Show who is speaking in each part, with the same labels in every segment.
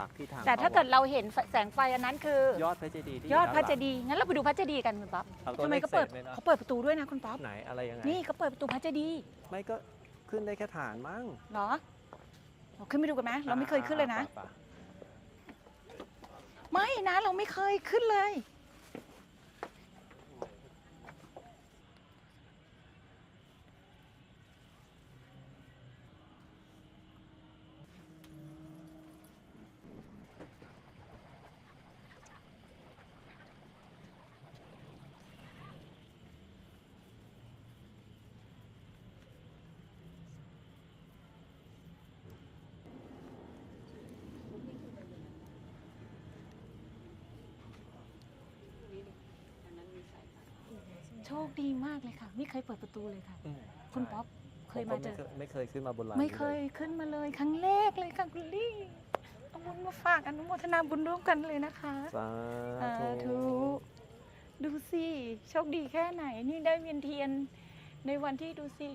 Speaker 1: ปากที่ทาง
Speaker 2: แต่ถ้า
Speaker 1: ข้
Speaker 2: เกิดเราเห็นแสงไฟอันนั้นคือ
Speaker 1: ยอดพระเจดีย์ที่
Speaker 2: ยอดพระา
Speaker 1: นห
Speaker 2: เจ
Speaker 1: ลัง
Speaker 2: ดีย์งั้นเราไปดูพระเจดีย์กันคุณป๊อป
Speaker 1: เอาตัว
Speaker 2: ทำไม
Speaker 1: เลข
Speaker 2: เขาเปิด
Speaker 1: เศษเลยนะ
Speaker 2: เขาเปิดประตูด้วยนะคุณป๊อป
Speaker 1: ไหนอะไรยังไง
Speaker 2: นี่เขาเปิดประตูพระเจดีย์
Speaker 1: ไม่ก็ขึ้นได้แค่ฐานมั้ง
Speaker 2: เหรอเราขึ้นไปดูกันไหมเราไม่เคยขึ้นเลยนะ
Speaker 1: ป่
Speaker 2: ไม่นะเราไม่เคยขึ้นเลย โชคดีมากเลยค่ะ ไม่เคยเปิดประตูเลยค่ะ
Speaker 1: อืม
Speaker 2: คุณป๊อปเคย
Speaker 1: ผ
Speaker 2: มาเจอ
Speaker 1: ก็ไม่เคยขึ้นมาบนลาน
Speaker 2: ไม่
Speaker 1: นี้
Speaker 2: เค
Speaker 1: ล
Speaker 2: ยขึ้นมาเลยครั้งแรกเลยค่ะคุณลี่เอาบุญมาฝากอนุโมทนาบุญร่วมกันเลยนะคะ
Speaker 1: สา
Speaker 2: สา
Speaker 1: ธุ
Speaker 2: ธุ ดูสิโชคดีแค่ไหนนี่ได้เวียนเทียนในวันที่ดูสิ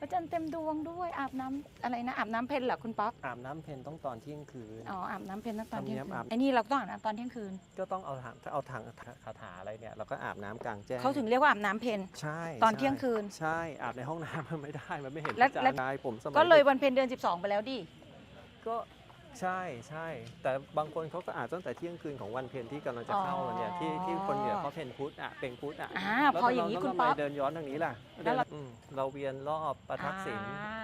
Speaker 2: พระจันทร์เต็มดวงด้วยอาบน้ำอะไรนะอาบน้ำเพลเหรอคุณป๊อป
Speaker 1: อาบน้ำเพนต้องตอนเที่ยงคืน
Speaker 2: อ๋ออาบน้ำเพลตั้งตอน
Speaker 1: ธรรม
Speaker 2: เที่
Speaker 1: เนี
Speaker 2: ยง
Speaker 1: ยม
Speaker 2: คืน
Speaker 1: อาบ
Speaker 2: ไอ้นี่เราก็ต้องอาบน้ำตอนเที่ยงคืน
Speaker 1: ก็ต้องเอาถังถ้าเอาถังคาถาอะไรเนี่ยเราก็อาบน้ำกลางแจ้ง
Speaker 2: เขาถึงเรียกว่าอาบน้ำเพล
Speaker 1: ใช่
Speaker 2: ตอน
Speaker 1: ใช่
Speaker 2: เที่ยงคืน
Speaker 1: ใช่อาบในห้องน้ำมันไม่ได้มันไม่เห็น
Speaker 2: และ
Speaker 1: พระจันท
Speaker 2: และ
Speaker 1: ร์นายผมสมัย
Speaker 2: ก็เลย
Speaker 1: ด็
Speaker 2: วันเพ็ญเดือน 12 ไปแล้วดิ
Speaker 1: ก็ ใช่ใช่แต่บางคนเขาก็อาบตั้งแต่เที่ยงคืนของวันเพ็ญที่กำลังจะเข้าเนี่ยที่ที่คนเหนือเขาเพ็ญพุธอะเป็นพุธอะ
Speaker 2: อ่า
Speaker 1: แล้ว
Speaker 2: พออย่างนี้
Speaker 1: นี้
Speaker 2: คุณ
Speaker 1: ทำไม
Speaker 2: ป๊อป
Speaker 1: เดินย้อนทางนี้ล่ะ
Speaker 2: แล้วเรา
Speaker 1: อืมเราเวียนรอบประทักษิณ
Speaker 2: อ่า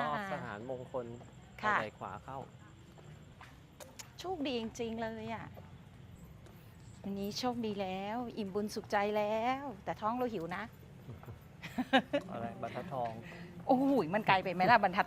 Speaker 2: ร
Speaker 1: อบสถานมงคล
Speaker 2: ค่ะ
Speaker 1: ทางไหนขวาเข้า
Speaker 2: โชคดีจริงๆเลยอะวันนี้โชคดีแล้ว อิ่มบุญสุขใจแล้ว แต่ท้องเราหิวนะ
Speaker 1: อะไรบรรทัดทอง
Speaker 2: โอ้โหมันไกลไปไหมล่ะบรรทัด